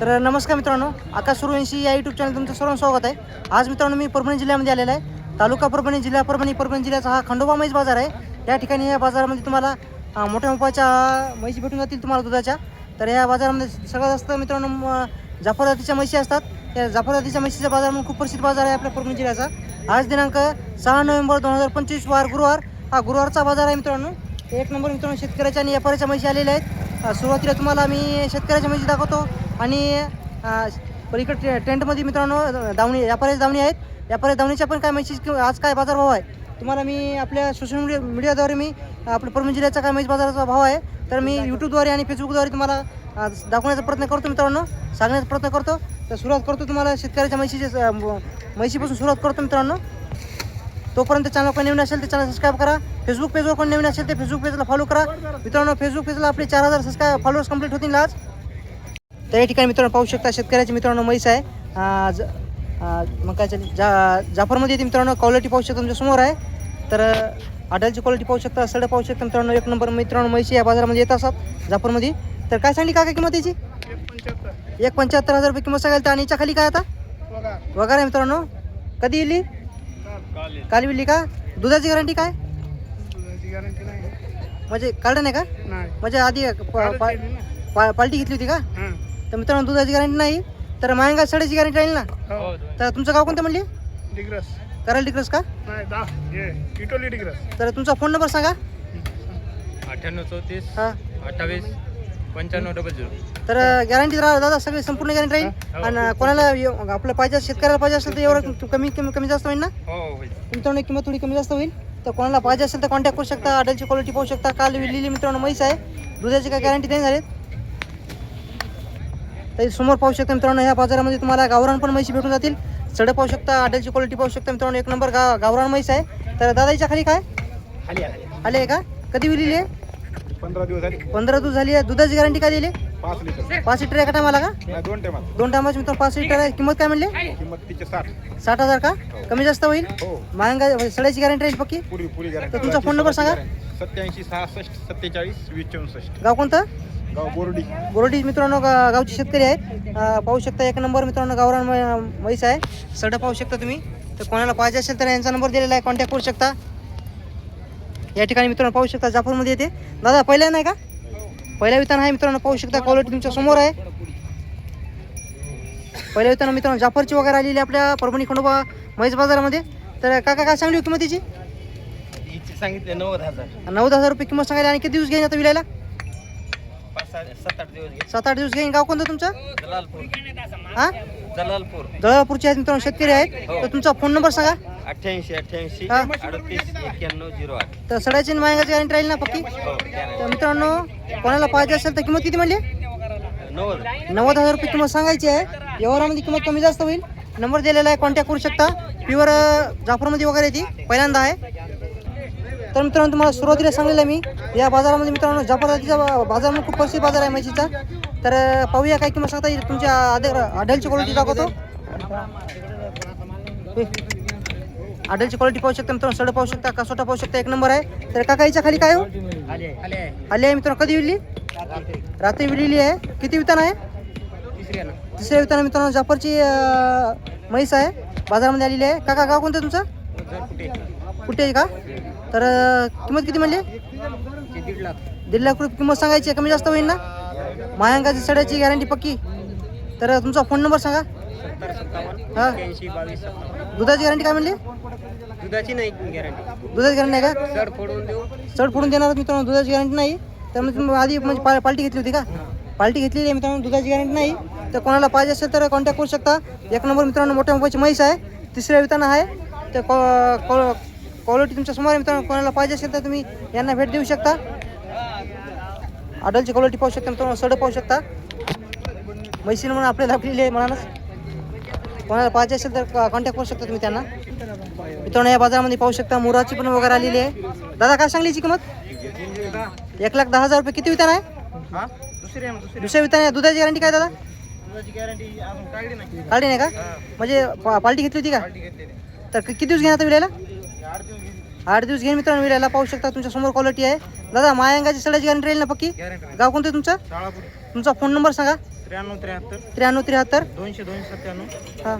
तर नमस्कार मित्रांनो आकाश सुरवंशी या यूट्यूब चॅनल तुमचं सर्वांचं स्वागत आहे. आज मित्रांनो मी परभणी जिल्ह्यामध्ये आलेला आहे. तालुका परभणी जिल्हा परभणी परभणी जिल्ह्याचा हा खंडोबा म्हैस बाजार आहे. या ठिकाणी या बाजारामध्ये तुम्हाला मोठ्या मोपाच्या म्हैशी भेटून जातील तुम्हाला दुधाच्या. तर या बाजारामध्ये सगळ्यात जास्त मित्रांनो म, जाफर जातीच्या म्हशी असतात. या जाफर जातीच्या म्हशीचा बाजार म्हणून खूप प्रसिद्ध बाजार आहे आपल्या परभणी जिल्ह्याचा. आज दिनांक सहा नोव्हेंबर दोन हजार पंचवीस वार गुरुवार. हा गुरुवारचा बाजार आहे मित्रांनो. एक नंबर मित्रांनो शेतकऱ्याच्या आणि व्यापाऱ्याच्या म्हशी आलेल्या आहेत. सुरुवातीला तुम्हाला मी शेतकऱ्याच्या म्हशी दाखवतो. आणि अ, पलीकडे टेंटमध्ये मित्रांनो धावणी दावणी धावणी दावणी आहेत. व्यापारी दावणीच्या पण काय म्हशी किंवा आज काय बाजारभाव आहे? तुम्हाला मी आपल्या सोशल मीडिया मीडियाद्वारे मी आपल्या परभणी जिल्ह्याचा काय म्हैस बाजाराचा भाव आहे तर मी यूट्यूबद्वारे आणि फेसबुकद्वारे तुम्हाला दाखवण्याचा प्रयत्न करतो मित्रांनो सांगण्याचा प्रयत्न करतो. तर सुरुवात करतो तुम्हाला शेतकऱ्याच्या म्हशीचे म्हशीपासून सुरुवात करतो मित्रांनो. तोपर्यंत चॅनल कोण नवीन असेल तर चॅनल सबस्क्राईब करा. फेसबुक पेजवर कोण नवीन असेल ते फेसबुक पेजला फॉलो करा. मित्रांनो फेसबुक पेजला आपले चार हजार सबस्क्राईब फॉलोअर्स कंप्लीट होतील आज. तर या ठिकाणी मित्रांनो पाहू शकता शेतकऱ्याचे मित्रांनो म्हैस आहे. मग काय जा जाफरमध्ये येते मित्रांनो क्वालिटी पाहू शकता तुमच्यासमोर आहे. तर आडालची क्वालिटी पाहू शकता सड पाहू शकता मित्रांनो एक नंबर मित्रांनो म्हैशी या बाजारामध्ये येत असतात जाफरमध्ये. तर काय सांगली का काय किंमत याची? एक पंच्याहत्तर हजार रुपये किंमत सांगाल तर आणि याच्या खाली काय आता? वगैरे आहे मित्रांनो. कधी येईल काल विली का? दुधाची गॅरंटी काय? म्हणजे काढलं नाही का? म्हणजे आधी प- पा- पा- पाल्टी घेतली होती का? तर मित्रांनो दुधाची गॅरंटी नाही तर महागा सड्याची गॅरंटी राहील ना? तर तुमचं गाव कोणतं म्हणले? डिग्रस. करायला डिग्रस का? नाही दहा हे टिटोली डिग्रस. तर तुमचा फोन नंबर सांगा. अठ्ठ्याण्णव चौतीस हां. अठ्ठावीस पंच्याण्णव डबल झिरो तर गॅरंटी राहा दादा सगळी संपूर्ण गॅरंटी राहील. आणि कोणाला य- आपलं पाहिजे असेल, शेतकऱ्याला पाहिजे असेल तर एवढं कमी कमी कमी जास्त होईल ना? हो होईल. किंमत थोडी कमी जास्त होईल. तर कोणाला पाहिजे असेल तर कॉन्टॅक्ट करू शकता. अडलची क्वालिटी पाहू शकता. काल लिहिलेली मित्रांनो म्हैस आहे. दुधाची काय गॅरंटी नाही झाली. तर समोर पाहू शकता मित्रांनो ह्या बाजारामध्ये तुम्हाला गावरान पण म्हैशी भेटून जातील. सडक पाहू शकता अडलची क्वालिटी पाहू शकता मित्रांनो. एक नंबर गा गावरान म्हैस आहे. तर दादाच्या खाली काय? आले आहे का? कधी विलेली आहे? पंधरा दिवस झाले. पंधरा दिवस झाली आहे. दुधाची गॅरंटी काय दिली? पाच लिटर. पाच लिटर एका टायमाला का? दोन टायमात दोन टायमाची मित्रांनो पाच लिटर आहे. किंमत काय म्हणले? किंमत तिचे साठ. साठ हजार का? कमी जास्त होईल? हो. महागा सड्याची गॅरंटी राहील पक्की? पुरी पुरी गॅरंटी तर तुमचा फोन नंबर सांगा. सत्याऐंशी सहासष्ट सत्तेचाळीस वीस चौसष्ट. गाव कोणतं? गाव बोर्डी. बोर्डी मित्रांनो गा गावचे शेतकरी आहेत. अं, पाहू शकता एक नंबर मित्रांनो गावरान मै- म्हैस आहे. सड पाहू शकता तुम्ही. तर कोणाला पाहिजे असेल तर यांचा नंबर दिलेला आहे कॉन्टॅक्ट करू शकता. या ठिकाणी मित्रांनो पाहू शकता जाफरमध्ये येते. दादा पहिल्या नाही का? पहिल्या वितान आहे मित्रांनो पाहू शकता क्वालिटी तुमच्यासमोर आहे. पहिल्या वितान मित्रांनो जाफरची वगैरे आलेली आहे आपल्या परभणी खंडोबा म्हैस बाजारामध्ये. तर काका काय सांगली हो किंमत तिची सांगितले नव्वद हजार. नव्वद हजार रुपये किंमत सांगायला आणि किती दिवस घेईन आता विलायला? सात आठ दिवस घे सात आठ दिवस घेईन. गाव कोणतं तुमचं? जलालपूर. हां? जलालपूर. आहेत मित्रांनो शेतकरी आहेत. तर तुमचा फोन नंबर सांगा. अठ्ठ्याऐंशी अठ्ठ्याऐंशी हा. अडतीस एक्क्याण्णव झिरो आठ. तर सडाची मायंगाची गॅरंटी राहील ना पक्की? हो तर मित्रांनो कोणाला पाहिजे असेल तर किंमत किती म्हणली? नव्वद. नव्वद हजार रुपये किंमत सांगायची आहे. व्यवहारामध्ये किंमत कमी जास्त होईल. नंबर दिलेला आहे कॉन्टॅक्ट करू शकता. प्युअर जाफरमध्ये वगैरे ती. पहिल्यांदा आहे. तर मित्रांनो तुम्हाला सुरुवातीला सांगलेलं मी. या बाजारामध्ये मित्रांनो जाफर बाजार म्हणून खूप प्रसिद्ध बाजार आहे म्हशीचा. तर पाहूया काय किंमत सांगता येईल. तुमच्या आदर क्वालिटी दाखवतो. हे. क्वालिटी पाहू शकता मित्रांनो सड पाहू शकता कसोटा पाहू शकता एक नंबर आहे. तर काकाईच्या खाली काय हो? आली आहे मित्रांनो कधी विली रात्री विलेली आहे. किती वितान आहे? तिसऱ्या विताना मित्रांनो जाफरची म्हैस आहे. बाजारामध्ये आलेली आहे. काका गाव कोणतं तुमचं? कुठे आहे का? तर किंमत किती म्हणली? दीड लाख दीड लाख रुपये. किंमत सांगायची कमी जास्त होईल ना? मायांगाची सड्याची गॅरंटी पक्की. तर तुमचा फोन नंबर सांगा. हां? दुधाची गॅरंटी काय म्हणली? दुधाची नाही गॅरंटी दुधाची गॅरंटी आहे का? चढ फोडून देऊ. चढ फोडून देणार मित्रांनो दुधाची गॅरंटी नाही. त्यामुळे तुम्ही आधी म्हणजे पा पाल्टी घेतली होती का? पाल्टी घेतलेली आहे मित्रांनो दुधाची गॅरंटी नाही. तर कोणाला पाहिजे असेल तर कॉन्टॅक्ट करू शकता. एक नंबर मित्रांनो मोठ्या मोबाईलची म्हैस आहे. तिसऱ्या विताना आहे. तर क्वालिटी तुमच्यासमोर मित्रांनो. कोणाला पाहिजे असेल तर तुम्ही यांना भेट देऊ शकता. आडलची क्वालिटी पाहू शकता मित्रांनो. सड पाहू शकता. म्हैसीनं म्हणून आपल्याला आपलेली आहे कोणाला पाहिजे असेल तर कॉन्टॅक्ट करू शकता तुम्ही त्यांना. मित्रांनो या बाजारामध्ये पाहू शकता मुराची पण वगैरे आलेली आहे. दादा काय सांगली याची किंमत? एक लाख दहा हजार रुपये. किती वितान आहे? दुसऱ्या वितान आहे दुधाची गॅरंटी काय दादा? काढली नाही. का? म्हणजे पा- पाल्टी घेतली होती का? तर किती दिवस घेणार विलायला? आठ दिवस घेईन मित्रांनो विलायला पाहू शकता तुमच्यासमोर क्वालिटी आहे. दादा मायांगाची सडाची गॅरंटी राहील ना पक्की? गाव कोणतं तुमचं? तुमचा फोन नंबर सांगा. त्र्याण्णव त्र्याहत्तर. त्र्याण्णव त्र्याहत्तर. दोनशे दोनशे सत्त्याण्णव. हां.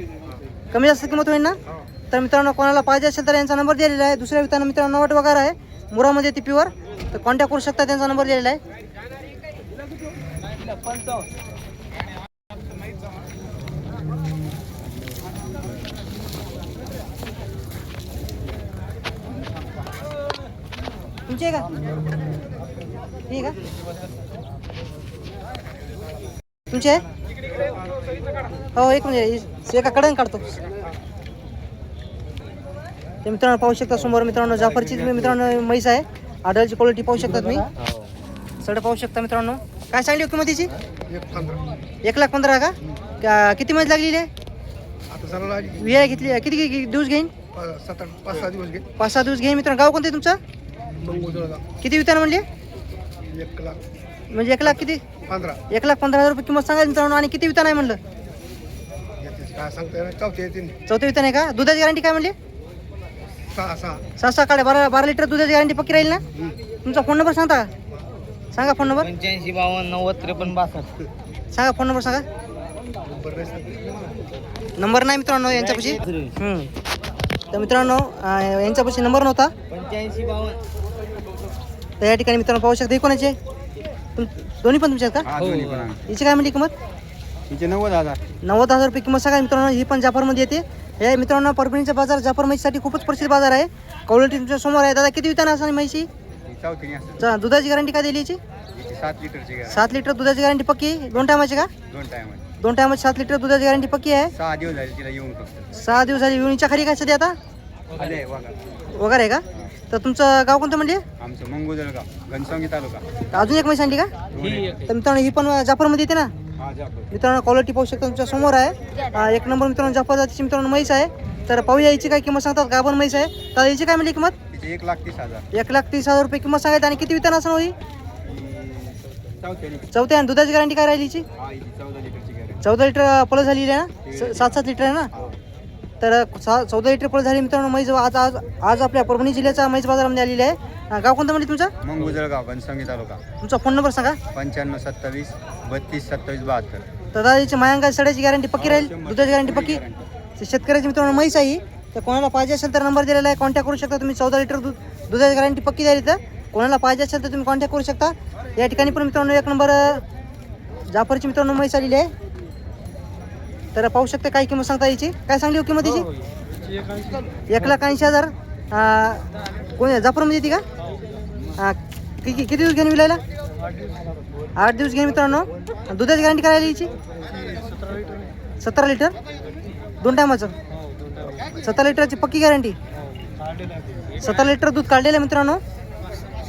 कमी जास्त किंमत होईल ना? हो. तर मित्रांनो कोणाला पाहिजे असेल तर यांचा नंबर दिलेला आहे. दुसऱ्या मित्रांनो मित्रांनो नवट वगैरे आहे. मुरामध्ये ती प्युअर तर कॉन्टॅक्ट करू शकता त्यांचा नंबर दिलेला आहे. तुमची आहे. का ही तुमची आहे हो एक म्हणजे एका कडेने काढतो. ते मित्रांनो पाहू शकता समोर मित्रांनो जाफरची तुम्ही मित्रांनो म्हैस आहे. आडलची क्वालिटी पाहू शकता तुम्ही. सड पाहू शकता मित्रांनो. काय सांगली किंमत तिची एक लाख पंधरा. का? किती महिने लागलेली आहे? विया घेतली किती दिवस घेईन? पाच सहा दिवस घे पाच सहा दिवस घेईन मित्रांनो. गाव कोणतं तुमचं? किती वितान म्हणले? एक लाख. म्हणजे एक लाख किती? पंधरा. एक लाख पंधरा हजार रुपये किंमत सांगा मित्रांनो आणि किती वितान आहे म्हणलं? काय सांगता येतील चौथं वितान आहे का? दुधाची गॅरंटी काय म्हणली? सहा सहा. सहा सहा काढे. बारा बारा लिटर दुधाची गॅरंटी पक्की राहील ना? तुमचा फोन नंबर सांगता? का सांगा फोन नंबर पंच्याऐंशी बावन्न नव्वद त्रेपन्न बासष्ट. सांगा फोन नंबर सांगा. नंबर नाही नाही मित्रांनो यांच्यापाशी. तर मित्रांनो यांच्यापाशी नंबर नव्हता. पंच्याऐंशी बावन्न. तर या ठिकाणी मित्रांनो पाहू शकता हे कोणाचे? तुम दोन्ही पण तुमचे आहेत का? हा दोन्ही पण आहे. हिची काय म्हणली किंमत? नव्वद हजार. नव्वद हजार रुपये किंमत सांगा मित्रांनो ही पण जाफरमध्ये येते. हे मित्रांनो परभणीचा बाजार जाफर म्हैसीसाठी खूपच प्रसिद्ध बाजार आहे. क्वालिटी तुमच्यासमोर आहे. दादा किती विताना असणार म्हैशी? ही चौथी असेल. चा- दुधाची गॅरंटी काय दिली याची? हिची सात लिटरची गॅस सात लिटर दुधाची गॅरंटी पक्की दोन टायमाची का? दोन टाइम दोन टायमाची सात लिटर दुधाची गॅरंटी पक्की आहे? सहा दिवस झाले तिला येऊन फक्त. सहा दिवस झाली विणीच्या खाली काय सध्या आता? आले बघा वगैरे आहे का? तर तुमचं गाव कोणतं म्हणले आमचं तालुका. अजून एक म्हैस आणली का. तर मित्रांनो ही पण जाफरमध्ये येते ना? हा मित्रांनो क्वालिटी पाहू शकता तुमच्यासमोर आहे. अं, एक नंबर मित्रांनो जाफर जातीची मित्रांनो म्हैस आहे. तर पाहूया याची काय किंमत सांगतात. गाभण म्हैस आहे. तर याची काय म्हणली किंमत? तिचे एक लाख तीस हजार. एक लाख तीस हजार रुपये किंमत सांगायची. आणि किती वितान असं होई चौथ्या चौथ्या. आणि दुधाची गॅरंटी काय राहिली हिची हा हिची चौदा लिटरची गॅस चौदा लिटर प्लस झालेली आहे ना? स- सात सात लिटर आहे ना? तर सा चौदा लिटर प्लस झाली मित्रांनो म्हैस आज आज आज आपल्या परभणी जिल्ह्याच्या म्हैस बाजारामध्ये आलेली आहे. गाव कोणतं म्हणजे तुमचं? मंगोजळगाव घनसंगी तालुका. तुमचा फोन नंबर सांगा. पंच्याण्णव सत्तावीस बत्तीस सत्तावीस बहात्तर. तर दादाची मायांगा सड्याची गॅरंटी पक्की राहील? दुधाची गॅरंटी पक्की? शेतकऱ्याची मित्रांनो म्हैस आहे ही. तर कोणाला पाहिजे असेल तर नंबर दिलेला आहे. कॉन्टॅक्ट करू शकता तुम्ही. चौदा लिटर दूध दुधाची गॅरंटी पक्की द्यायला तर. कोणाला पाहिजे असेल तर तुम्ही कॉन्टॅक्ट करू शकता. या ठिकाणी पण मित्रांनो एक नंबर अं, जाफरची मित्रांनो म्हैस आलेली आहे. तर पाहू शकता काय किंमत सांगता याची? काय सांगली हो किंमत याची? एक लाख ऐंशी हजार. कोण जापूरमध्ये येते का? हां किती किती दिवस घेऊन विलायला? आठ दिवस घेऊन मित्रांनो. दुधाची गॅरंटी काय राहिली याची सतरा लिटर. दोन टायमाचं? सतरा लिटरची पक्की गॅरंटी सतरा लिटर दूध काढलेलं आहे मित्रांनो.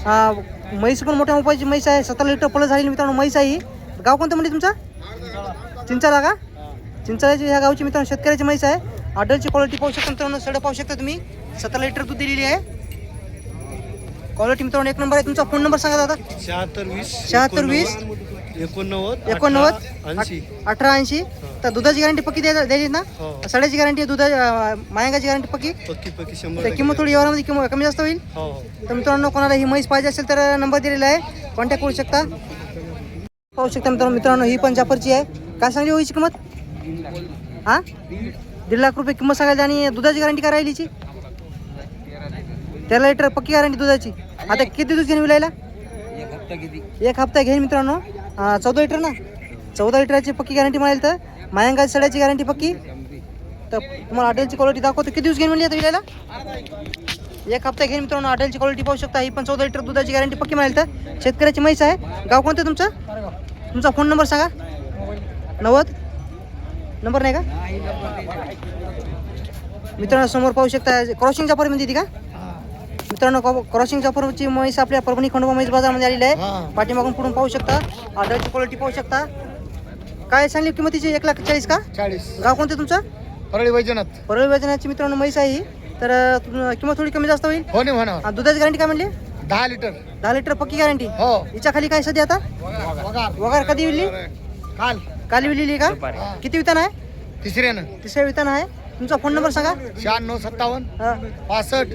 हा, म्हैस पण मोठ्या मोबाईलची म्हैस आहे. सतरा लिटर प्लस झालेली मित्रांनो म्हैस आहे गाव कोणतं म्हणजे तुमचा? चिंचाला का? चिंचाळ्याची ह्या गावची मित्रांनो शेतकऱ्याची म्हैस आहे. ऑर्डरची क्वालिटी पाहू शकता मित्रांनो सडं पाहू शकता तुम्ही. सतरा लिटर दूध दिलेली आहे. क्वालिटी मित्रांनो एक नंबर आहे. तुमचा फोन नंबर सांगा दादा. शहात्तर वीस शहात्तर वीस एकोणनव्वद एकोणनव्वद ऐंशी. अठरा ऐंशी. तर दुधाची गॅरंटी पक्की द्यायला द्यायची ना? हो. सड्याची गॅरंटी दुधा मायांगाची गॅरंटी पक्की? पक्की पक्की शंभर तर किंमत थोडी व्यवहारामध्ये किंमत कमी जास्त होईल. हो हो. तर मित्रांनो कोणाला ही म्हैस पाहिजे असेल तर नंबर दिलेला आहे. कॉन्टॅक्ट करू शकता. पाहू शकता मित्रांनो मित्रांनो ही पण जाफरची आहे. काय सांगली हो हिची किंमत? हां? दीड लाख रुपये किंमत सांगायची आणि दुधाची गॅरंटी काय राहिलीची? तेरा लिटर पक्की गॅरंटी दुधाची. आता किती दिवस घेऊन विलायला? एक हप्ता घेईन मित्रांनो. चौदा लिटर ना? चौदा लिटरची पक्की गॅरंटी मिळेल तर? मायंगाची सड्याची गॅरंटी पक्की? तर तुम्हाला हॉटेलची क्वालिटी दाखवतो. किती दिवस घेईन म्हणली आता विलायला? एक हप्ता घेईन मित्रांनो. हॉटेलची क्वालिटी पाहू शकता. ही पण चौदा लिटर दुधाची गॅरंटी पक्की मिळेल तर? शेतकऱ्याची म्हैस आहे. गाव कोणतं तुमचं? तुमचा फोन नंबर सांगा. नव्वद? नंबर नाही का? मित्रांनो समोर पाहू शकता क्रॉसिंग जाफरमध्ये येते का? मित्रांनो क्रॉसिंग जाफरची म्हैस आपल्या परभणी खंडोबा म्हैस बाजारमध्ये आलेली आहे. पाठीमागून पुढून पाहू शकता. ऑर्डरची क्वालिटी पाहू शकता. काय सांगली किंमतीची? एक लाख चाळीस का? चाळीस. गाव कोणतं तुमचं? परळी वैजनाथ. परळ वजनाची मित्रांनो म्हैस आहे ही. तर किंमत थोडी कमी जास्त होईल? हो नाही आणि दुधाची गॅरंटी काय म्हणली? दहा लिटर. दहा लिटर पक्की गॅरंटी हो. हिच्या खाली काय सध्या आता? वगार कधी विली काल. काल विलेली का? हा. किती वितान आहे? तिसऱ्यानं. तिसऱ्या वितान आहे? तुमचा फोन नंबर सांगा. शहाण्णव सत्तावन्न हा. पासष्ट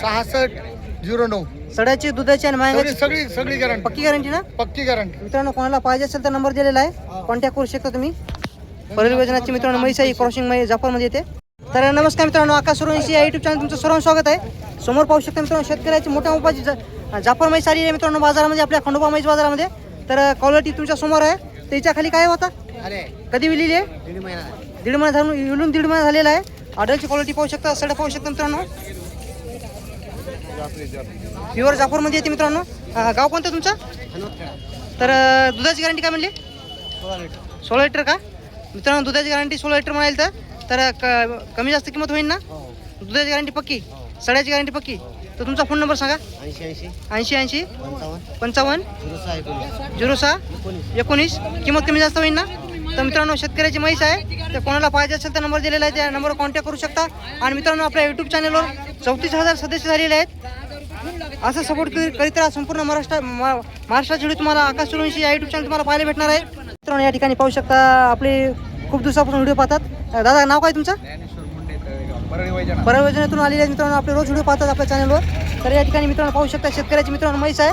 सहासष्ट झिरो नऊ. सड्याची दुधाची आणि सगळी मायंगाची? सगळी सगळी गॅरंटी पक्की गॅरंटी ना? पक्की गॅरंटी मित्रांनो कोणाला पाहिजे असेल तर नंबर दिलेला आहे. कॉन्टॅक्ट करू शकता तुम्ही. परळी वजनाची मित्रांनो आहे क्रॉसिंगमध्ये जाफरमध्ये येते. तर नमस्कार मित्रांनो आकाश सुरवंशी या युट्यूब चॅनल तुमचं सर्वांचं स्वागत आहे. समोर पाहू शकता मित्रांनो शेतकऱ्याची मोठ्या मोपाची जा- जाफर म्हैस आली आहे मित्रांनो बाजारामध्ये आपल्या खंडोबा म्हैस बाजारामध्ये. तर क्वालिटी तुमच्यासमोर आहे. त्याच्याखाली काय होता? कधी विलेली? आहे दीड महिना दीड महिना झालं. विलून दीड महिना झालेला आहे. ऑर्डरची क्वालिटी पाहू शकता सडा पाहू शकता मित्रांनो. प्युअर जाफरमध्ये येते मित्रांनो. गाव कोणतं तुमचं? तर अं, दुधाची गॅरंटी काय म्हणली? सोळा लिटर. का? मित्रांनो दुधाची गॅरंटी सोळा लिटर म्हणाल तर तर क- कमी जास्त किंमत होईल ना? दुधाची गॅरंटी पक्की? सड्याची गॅरंटी पक्की? तर तुमचा फोन नंबर सांगा. ऐंशी ऐंशी. ऐंशी ऐंशी. पंचावन्न. पंचावन्न. झिरो सहा एकोणीस. झिरो सहा. एकोणीस. किंमत कमी जास्त होईल ना? तर मित्रांनो शेतकऱ्याची म्हैस आहे. तर कोणाला पाहिजे असेल तर नंबर दिलेला आहे त्या नंबरवर कॉन्टॅक्ट करू शकता. आणि मित्रांनो आपल्या यूट्यूब चॅनलवर चौतीस हजार सदस्य झालेले आहेत. असं सपोर्ट करीत राहा. संपूर्ण महाराष्ट्र मा- महाराष्ट्रात व्हिडिओ तुम्हाला आकाश या यूट्यूब चॅनल तुम्हाला पाहायला भेटणार आहे. मित्रांनो या ठिकाणी पाहू शकता आपले खूप दिवसापासून व्हिडिओ पाहतात. दादा नाव काय तुमचं? परळी वैजनाथ. परळ योजनेतून आलेले आहेत मित्रांनो आपले रोज व्हिडिओ पाहतात आपल्या चॅनलवर तर या ठिकाणी मित्रांनो पाहू शकता शेतकऱ्याची मित्रांनो म्हैस आहे.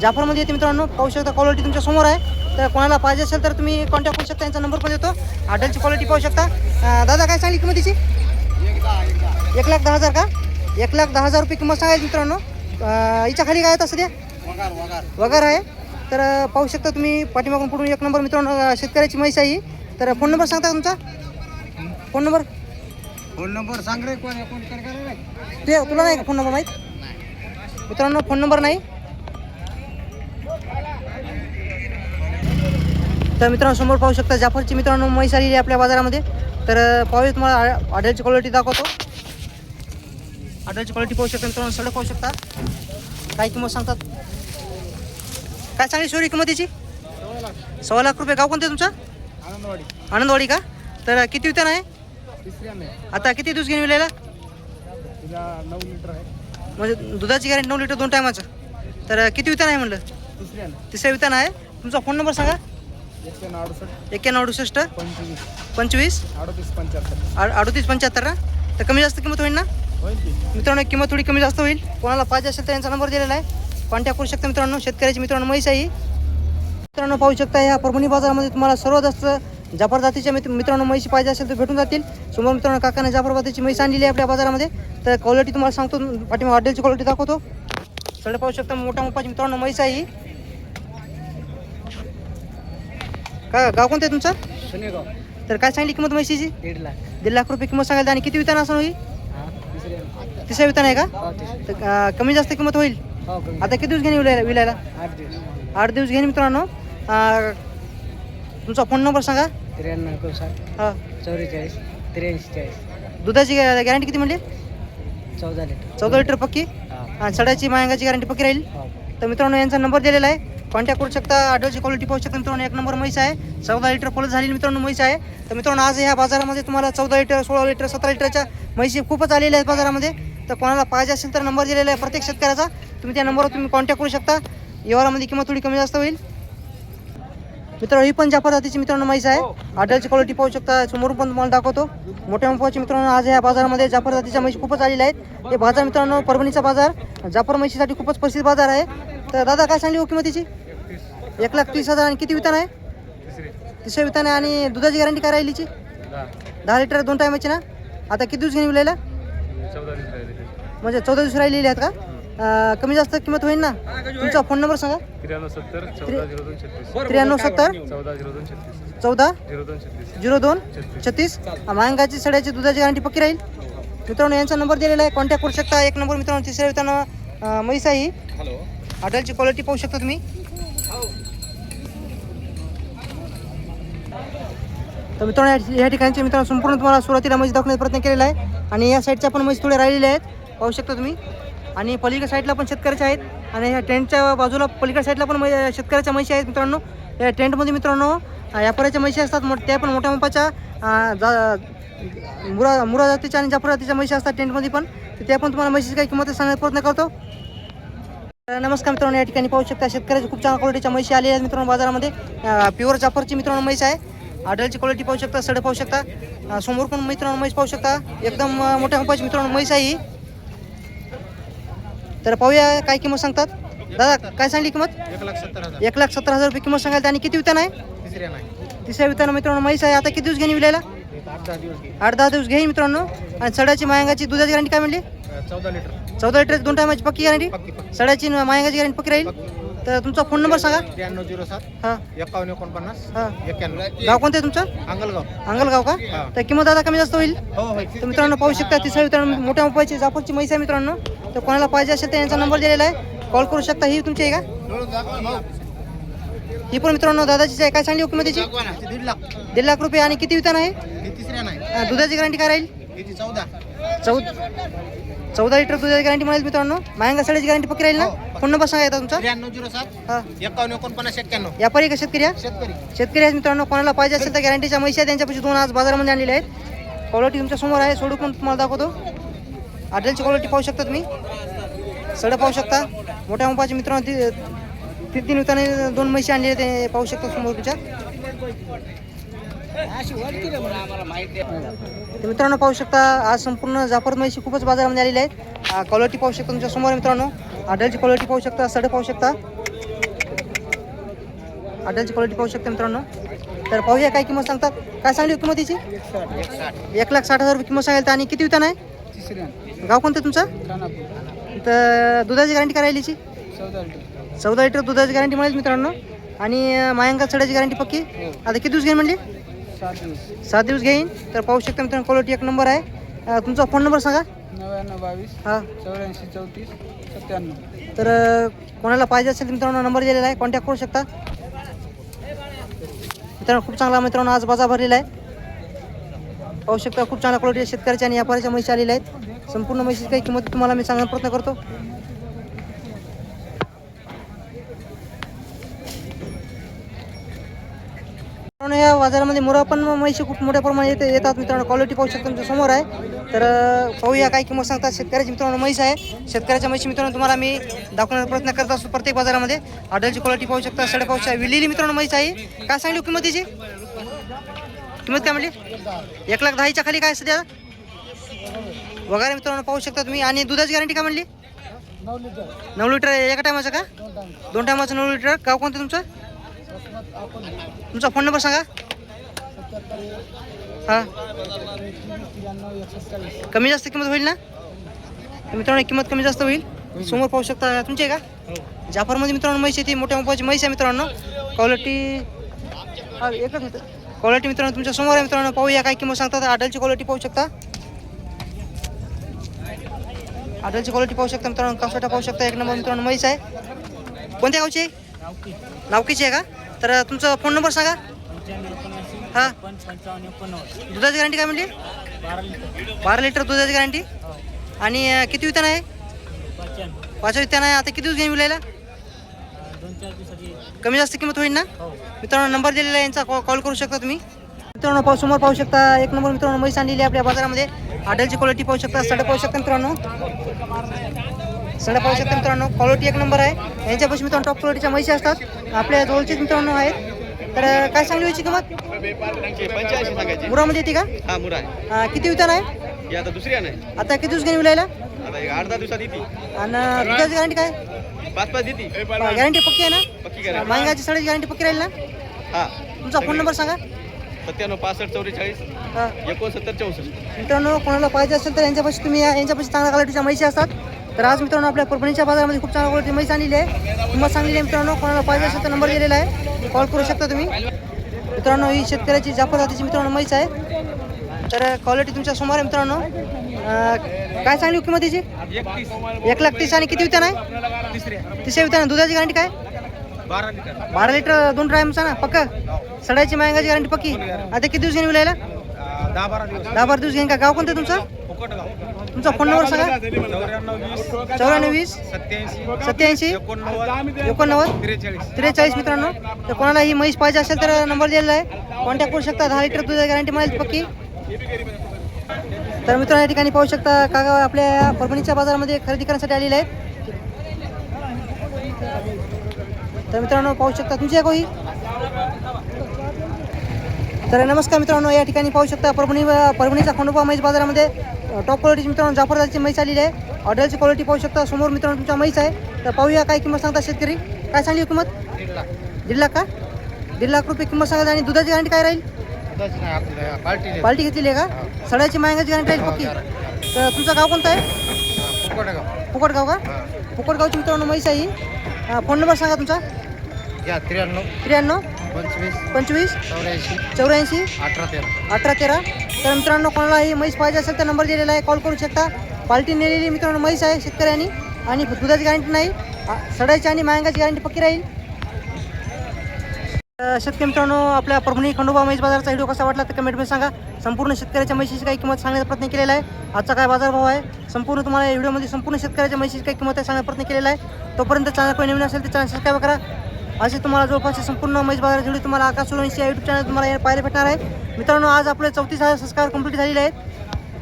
जाफरमध्ये येते मित्रांनो पाहू शकता क्वालिटी तुमच्यासमोर आहे. तर कोणाला पाहिजे असेल तर तुम्ही कॉन्टॅक्ट करू शकता. यांचा नंबर पण देतो. आडलची क्वालिटी पाहू शकता. दादा काय सांगली किंमतीची? एक लाख दहा हजार का? एक लाख दहा हजार रुपये किंमत सांगायची मित्रांनो. हिच्या खाली काय आहे सध्या? वगार वगार. वगैर आहे. तर पाहू शकता तुम्ही पाठीमागून पुढून एक नंबर मित्रांनो शेतकऱ्याची म्हैस आहे. तर फोन नंबर सांगता तुमचा? फोन नंबर फोन नंबर सांग रे कोण ते तुला नाही का फोन नंबर माहीत? मित्रांनो फोन नंबर नाही. तर मित्रांनो समोर पाहू शकता जाफरची मित्रांनो म्हैस आलेली आहे आपल्या बाजारामध्ये. तर पाहूया तुम्हाला ऑर्डरची क्वालिटी दाखवतो. ऑर्डरची क्वालिटी पाहू शकता मित्रांनो सडक पाहू शकता. काय किंमत सांगतात? काय सांगली शोरी किंमतीची सव्वा लाख रुपये. गाव कोणते तुमचं? आनंदवाडी. आनंदवाडी का? तर किती वितान आहे? आता किती दिवस घेऊन विलेला नऊ लिटर आहे. म्हणजे दुधाची गॅरंटी नऊ लिटर दोन टायमाचं तर किती वितान आहे म्हणलं? तिसऱ्याने. तिसऱ्या वितान आहे. तुमचा फोन नंबर सांगा. एक्क्याण्णव अडुसष्ट. पंचवीस. पंचवीस? अडतीस पंच्याहत्तर. ना? तर कमी जास्त किंमत होईल ना? मित्रांनो किंमत थोडी कमी जास्त होईल. कोणाला पाहिजे असेल तर यांचा नंबर दिलेला आहे. कॉन्टॅक्ट करू शकता मित्रांनो. शेतकऱ्याची मित्रांनो म्हैस आहे ही. मित्रांनो पाहू शकता या परभणी बाजारामध्ये तुम्हाला सर्व जास्त जाफर जातीच्या मित्र मित्रांनो म्हैशी पाहिजे असेल तर भेटून जातील. समोर मित्रांनो काकाने जाफर जातीची म्हैस आणलेली आहे आपल्या बाजारामध्ये. तर क्वालिटी तुम्हाला सांगतो. पाठीमागे हॉटेलची क्वालिटी दाखवतो. सगळे पाहू शकता मोठ्या मोठाची मित्रांनो म्हैस आहे ही. का गाव कोणतं आहे तुमचं? शनिगाव तर काय सांगली किंमत म्हैशीची? दीड लाख. दीड लाख रुपये किंमत सांगायला आणि किती वितान असं होईल? हा तिसऱ्या वितान. आहे का? हो तर अं, कमी जास्त किंमत होईल? हो कमी आता किती दिवस घेणे विलायला विलायला? आठ दिवस. आठ दिवस घेणे मित्रांनो. अं, तुमचा फोन नंबर सांगा. त्र्याण्णव एकोणसाठ. हा. चौवेचाळीस. त्र्याऐंशी चाळीस. दुधाची गॅरंटी किती म्हणली? चौदा लिटर. चौदा लिटर पक्की? हा. आणि सड्याची मायंगाची गॅरंटी पक्की राहील? हो. तर मित्रांनो यांचा नंबर दिलेला आहे. कॉन्टॅक्ट करू शकता? ऑर्डरची क्वालिटी पाहू शकता मित्रांनो. एक नंबर म्हैस आहे. चौदा लिटर फॉलो झालेली मित्रांनो म्हैस आहे. तर मित्रांनो आज ह्या बाजारामध्ये तुम्हाला चौदा लिटर सोळा लिटर सतरा लिटरच्या म्हैशी खूपच आलेल्या आहेत बाजारामध्ये. तर कोणाला पाहिजे असेल तर नंबर दिलेला आहे प्रत्येक शेतकऱ्याचा. तुम्ही त्या नंबरवर तुम्ही कॉन्टॅक्ट करू शकता. व्यवहारामध्ये किंमत थोडी कमी जास्त होईल. मित्रांनो ही पण जाफर जातीची मित्रांनो म्हैस आहे. आढळची क्वालिटी पाहू शकता. समोरून पण तुम्हाला दाखवतो. मोठ्या मापाची मित्रांनो आज ह्या बाजारामध्ये जाफर जातीच्या म्हैशी खूपच आलेल्या आहेत. हे बाजार मित्रांनो परभणीचा बाजार. जाफर म्हैशीसाठी खूपच प्रसिद्ध बाजार आहे. तर दादा काय सांगली हो किंमतीची एक लाख तीस हजार आणि किती वितान आहे? तिसऱ्या वितान आहे आणि दुधाची गॅरंटी काय राहिलीची? दहा. लिटर दोन टायमाची ना? आता किती दिवस घेऊन विलायला? म्हणजे चौदा दिवस राहिलेली आहेत का? कमी जास्त किंमत होईल ना? तुमचा फोन नंबर सांगा. त्र्याण्णव सत्तर चौदा झिरो दोन छत्तीस. मांगाची सड्याची दुधाची गॅरंटी पक्की राहील? मित्रांनो यांचा नंबर दिलेला आहे. कॉन्टॅक्ट करू शकता. एक नंबर मित्रांनो तिसऱ्या वितानं म्हैस आहे हॉटेलची क्वालिटी पाहू शकता तुम्ही. तर मित्रांनो या- ठिकाणचे मित्रांनो संपूर्ण तुम्हाला सुरुवातीला म्हैस दाखवण्याचा प्रयत्न केलेला आहे. आणि या साईडच्या पण म्हैस थोड्या राहिलेल्या आहेत. पाहू शकता तुम्ही. आणि पलीकड साईडला पण शेतकऱ्याच्या आहेत. आणि ह्या टेंटच्या बाजूला पलीकड साईडला पण शेतकऱ्याच्या म्हशी आहेत मित्रांनो. या टेंटमध्ये मित्रांनो अं, व्यापाऱ्याच्या म्हशी असतात. मोठ त्या पण मोठ्या मापाच्या जा मुरा मुरा जातीच्या आणि जाफर जातीच्या म्हशी असतात टेंटमध्ये पण. त्या पण तुम्हाला म्हशीची काही किंमत सांगण्याचा प्रयत्न करतो. नमस्कार मित्रांनो या ठिकाणी पाहू शकता शेतकऱ्याची खूप चांगल्या क्वालिटीच्या म्हशी आलेल्या आहेत मित्रांनो बाजारामध्ये. प्युअर जाफरची मित्रांनो म्हैस आहे. आडलची क्वालिटी पाहू शकता सडे पाहू शकता. समोर पण मित्रांनो म्हैस पाहू शकता. एकदम मोठ्या मापाची मित्रांनो म्हैस आहे ही. तर पाहूया काय किंमत सांगतात. दादा काय सांगली किंमत? एक लाख सत्तर हजार रुपये किंमत सांगायला आणि किती वितान आहे तिसऱ्या वितान विताना मित्रांनो म्हैस आहे. आता किती दिवस घेणे विलायला? आठ दहा दिवस आठ दहा दिवस घेईन मित्रांनो. आणि सडाची मायंगाची दुधाची गॅरंटी काय म्हणली? चौदा लिटर. चौदा लिटर दोन टायमाची पक्की गॅरंटी न मायंगाची गॅरंटी पक्की राहील? तर तुमचा फोन नंबर सांगा. त्र्याण्णव झिरो सात हां. एकावन्न एकोणपन्नास हां. एक्क्याण्णव गाव कोणतं आहे तुमचं? अंगलगाव अंगलगाव का. तर किंमत दादा कमी जास्त होईल? हो हो. तर मित्रांनो पाहू शकता तिसऱ्या मित्रांनो मोठ्या मोबाईलची जाफरची म्हैस आहे मित्रांनो. तर कोणाला पाहिजे असेल तर यांचा नंबर दिलेला आहे. कॉल करू शकता. ही तुमची आहे का? ही पण मित्रांनो दादाचीच आहे. काय सांगली हो किंमतीची? दीड लाख दीड लाख रुपये. आणि किती वितान आहे? ही दुधाची गॅरंटी काय राहील? चौदा. चौदा चौदा लिटर दुधाची गॅरंटी मिळेल मित्रांनो. मायंगा सड्याची गॅरंटी पक्की राहील ना? फोन नंबर सांगा येतात तुमचा. त्र्याण्णव झिरो सात हां. एकावन्न एकोणपन्नास एक्क्याण्णव. व्यापारी का शेतकरी? शेतकरी. शेतकरी आहेत मित्रांनो कोणाला पाहिजे असेल तर गॅरंटीच्या म्हशी आहेत त्यांच्यापाशी दोन आज बाजारामध्ये आणलेले आहेत. क्वालिटी तुमच्यासमोर आहे सोडू पण तुम्हाला दाखवतो. आडलची क्वालिटी पाहू शकता तुम्ही. सडं पाहू शकता. मोठ्या मोपाचे मित्रांनो ती तीन तीन दोन म्हशी आणलेले ते पाहू शकता समोर तुमच्या. तर मित्रांनो पाहू शकता आज संपूर्ण जाफर म्हशी खूपच बाजारामध्ये आलेली आहेत. क्वालिटी पाहू शकता तुमच्यासमोर आहे मित्रांनो. आडलची क्वालिटी पाहू शकता सडं पाहू शकता. आडलची क्वालिटी पाहू शकता मित्रांनो. तर पाहूया काय किंमत सांगतात. काय सांगली हो किंमत तिची? एक लाख साठ हजार रुपये किंमत सांगेल तर आणि किती वितान आहे? गाव कोणतं तुमचं? तर दुधाची गॅरंटी काय राहिलीची चौदा लिटर. चौदा लिटर दुधाची गॅरंटी मिळेल मित्रांनो. आणि मायंका चढायची गॅरंटी पक्की? आता किती दिवस घेईन म्हणली? सात दिवस. घेईन? तर पाहू शकता मित्रांनो क्वालिटी एक नंबर आहे. तुमचा फोन नंबर सांगा. नव्याण्णव बावीस हां. चौऱ्याऐंशी चौतीस सत्त्याण्णव. तर कोणाला पाहिजे असेल तर मित्रांनो नंबर दिलेला आहे कॉन्टॅक्ट करू शकता. मित्रांनो खूप चांगला मित्रांनो आज बाजार भरलेला आहे. पाहू शकता खूप चांगला क्वालिटी शेतकऱ्याच्या आणि व्यापाऱ्याच्या म्हशी आलेल्या आहेत. संपूर्ण म्हशीची काही किंमत तुम्हाला मी सांगण्याचा प्रयत्न करतो. मित्रांनो या बाजारामध्ये मुरा पण म्हैशी खूप मोठ्या प्रमाणात येते येतात मित्रांनो. क्वालिटी पाहू शकता तुमच्यासमोर आहे. तर पाहूया काय किंमत सांगतात शेतकऱ्याची मित्रांनो. म्हैस आहे. शेतकऱ्याच्या म्हशी मित्रांनो तुम्हाला मी दाखवण्याचा प्रयत्न करत असतो प्रत्येक बाजारामध्ये. आडलची क्वालिटी पाहू शकता सडे पाहू शकता. विलेली मित्रांनो म्हैस आहे. काय सांगली किंमत किंमतीची किंमत काय म्हणली? एक लाख दहाच्या खाली काय सध्या? वगैरे मित्रांनो पाहू शकता तुम्ही. आणि दुधाची गॅरंटी काय म्हणली? नऊ लिटर नऊ लिटर एका टायमाचं का? दोन दोन टायमाचं नऊ लिटर. गाव कोणतं तुमचं? तुमचा फोन नंबर सांगा. हां. कमी जास्त किंमत होईल ना? मित्रांनो किंमत कमी जास्त होईल. समोर पाहू शकता तुमची आहे का? जाफरमध्ये मित्रांनो म्हैस आहे ती मोठ्या मोबाईलची म्हैस आहे मित्रांनो. क्वालिटी एकच मित्र क्वालिटी मित्रांनो तुमच्यासमोर आहे मित्रांनो. पाहूया काय किंमत सांगतात. आडलची क्वालिटी पाहू शकता. आडलची क्वालिटी पाहू शकता मित्रांनो. कासोटा पाहू शकता. एक नंबर मित्रांनो म्हैस आहे. कोणत्या गावची? आहे आहे का? तर तुमचा फोन नंबर सांगा. हां? दुधाची गॅरंटी काय म्हणली बारा लिटर दुधाची गॅरंटी आणि किती वितान आहे? पाच वितान आहे. आता किती दिवस घेऊन विलायला? कमी जास्त किंमत होईल ना? मित्रांनो नंबर दिलेला आहे यांचा. कॉल कॉल करू शकता तुम्ही. मित्रांनो पाहू समोर पाहू शकता. एक नंबर मित्रांनो म्हैस आणलेली आहे आपल्या बाजारामध्ये. आडलची क्वालिटी पाहू शकता. सडक पाहू शकता मित्रांनो. सडे पाहू शकता मित्रांनो क्वालिटी एक नंबर आहे. यांच्यापाशी मित्रांनो टॉप क्वालिटीच्या म्हैशी असतात. आपल्या जवळचेच मित्रांनो आहेत. तर काय सांगली व्हायची किंमत? मुरामध्ये येते का? हा मुरा आहे. किती वितान आहे? आता दुसरी आहे. आता किती दिवस घेऊन विलायला आता एक आठ दहा दिवसात येते. आणि दुधाची गॅरंटी काय? पाच पाच देते. गॅरंटी पक्की आहे ना? पक्की महंगाची सडाची गॅरंटी पक्की राहील ना? हा. तुमचा फोन नंबर सांगा. सत्त्याण्णव पासष्ट चौवेचाळीस हा. एकोणसत्तर चौसष्ट. मित्रांनो कोणाला पाहिजे असेल तर यांच्यापाशी तुम्ही या- यांच्यापाशी चांगल्या क्वालिटीच्या म्हैशी असतात. तर आज मित्रांनो आपल्या परभणीच्या बाजारामध्ये खूप चांगल्या क्वालिटी म्हैस आणली आहे. किंमत सांगलेली आहे मित्रांनो. कोणाला पाहिजे असेल तर नंबर दिलेला आहे. कॉल करू शकता तुम्ही. मित्रांनो ही शेतकऱ्याची जाफर जातीची मित्रांनो म्हैस आहे. तर क्वालिटी तुमच्यासमोर आहे मित्रांनो. काय सांगली किंमत तिची एक लाख तीस आणि किती वितान आहे? तिसऱ्या वितान दुधाची गॅरंटी काय? बारा लिटर. दोन टाइमचा ना? पक्का? सडायची मायंगाची गॅरंटी पक्की? आता किती दिवस घेऊन विलायला दहा बारा दिवस. घेईन का? गाव कोणतं तुमचं? तुमचा फोन नंबर सांगा. चौऱ्याण्णव वीस. सत्याऐंशी. एकोणनव्वद. त्रेचाळीस मित्रांनो. तर कोणाला ही म्हैस पाहिजे असेल तर नंबर दिलेला आहे. कॉन्टॅक्ट करू शकता. दहा लिटर दुधाची गॅरंटी मिळेल पक्की. तर मित्रांनो या ठिकाणी पाहू शकता काका आपल्या परभणीच्या बाजारामध्ये खरेदी करण्यासाठी आलेले आहेत. तर मित्रांनो पाहू शकता तुमची आहे कोही. तर नमस्कार मित्रांनो या ठिकाणी पाहू शकता परभणी परभणीच्या खंडोबा महेश बाजारामध्ये टॉप क्वालिटीची मित्रांनो जाफरदाची म्हैस आलेली आहे. ऑर्डरची क्वालिटी पाहू शकता. समोर मित्रांनो तुमच्या म्हैस आहे. तर पाहूया काय किंमत सांगता शेतकरी. काय सांगली हो किंमत? दीड लाख. का? दीड लाख रुपये किंमत सांगत आणि दुधाची गॅरंटी काय राहील? पार्टी घेतलेली आहे का? सड्याची मायंगाची गॅरंटी राहील पक्की. तर तुमचं गाव कोणतं आहे? फुकटगाव. का? फुकटगावची मित्रांनो म्हैस आहे ही. फोन नंबर सांगा तुमचा. त्र्याण्णव. त्र्याण्णव. पंचवीस. पंचवीस. चौऱ्याऐंशी. चौऱ्याऐंशी. अठरा तेरा. अठरा तेरा. तर मित्रांनो कोणालाही म्हैस पाहिजे असेल तर नंबर दिलेला आहे. कॉल करू शकता. पार्टी नेलेली मित्रांनो म्हैस आहे शेतकऱ्यांनी. आणि दुधाची गॅरंटी नाही. सडायची आणि मायंगाची गॅरंटी पक्की राहील. शेतकरी मित्रांनो आपल्या परभणी खंडोबा म्हैस बाजाराचा व्हिडिओ कसा वाटला तर कमेंटमध्ये सांगा. संपूर्ण शेतकऱ्याच्या म्हशीची काही किंमत सांगण्याचा प्रयत्न केलेला आहे. आजचा काय बाजारभाव आहे? संपूर्ण तुम्हाला या व्हिडिओमध्ये संपूर्ण शेतकऱ्याच्या म्हशीची काही किंमत आहे सांगण्याचा प्रयत्न केलेला आहे. तोपर्यंत चॅनल कोणी नवीन असेल तर चॅनल सबस्क्राईब करा. असे तुम्हाला जवळपास संपूर्ण मैच बाजार जेवढी तुम्हाला आकाश सोलंशी या यूट्यूब चॅनल तुम्हाला पाहायला भेटणार आहे. मित्रांनो आज आपले चौतीस हजार संस्कार कंप्लीट झालेले आहेत.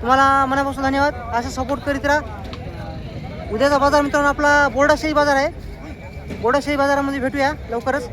तुम्हाला मनापासून धन्यवाद. असं सपोर्ट करीत राहा. उद्याचा बाजार मित्रांनो आपला बोर्डाशाही बाजार आहे. बोर्डाशाही बाजारामध्ये भेटूया लवकरच.